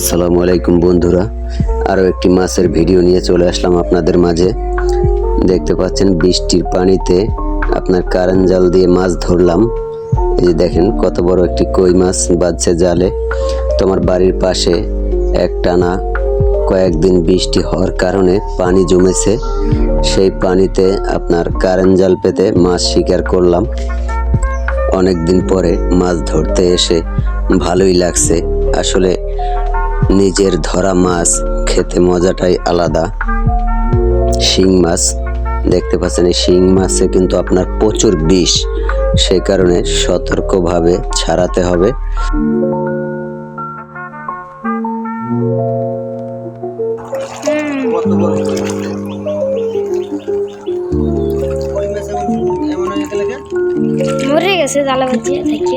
আসসালামু আলাইকুম বন্ধুরা। আরও একটি মাছের ভিডিও নিয়ে চলে আসলাম আপনাদের মাঝে। দেখতে পাচ্ছেন বৃষ্টির পানিতে আপনার কারেন্ট জাল দিয়ে মাছ ধরলাম। এই যে দেখেন কত বড় একটি কই মাছ বাজছে জালে। তোমার বাড়ির পাশে একটানা কয়েকদিন বৃষ্টি হওয়ার কারণে পানি জমেছে। সেই পানিতে আপনার কারেন্ট জাল পেতে মাছ শিকার করলাম। অনেক দিন পরে মাছ ধরতে এসে ভালোই লাগছে। আসলে নিজের ধরা মাছ খেতে মজাটাই আলাদা। শিং মাছ, দেখতে পাচ্ছেন এই শিং মাছে কিন্তু আপনার প্রচুর বিষ সেই কারণে সতর্কভাবে ছাড়াতে হবে। মরে গেছে জালা বাজিয়ে থেকে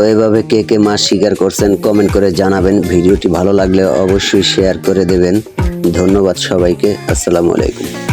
তো এভাবে কে কে মাছ শিকার করছেন কমেন্ট করে জানাবেন। ভিডিওটি ভালো লাগলে অবশ্যই শেয়ার করে দেবেন। ধন্যবাদ সবাইকে। আসসালামু আলাইকুম।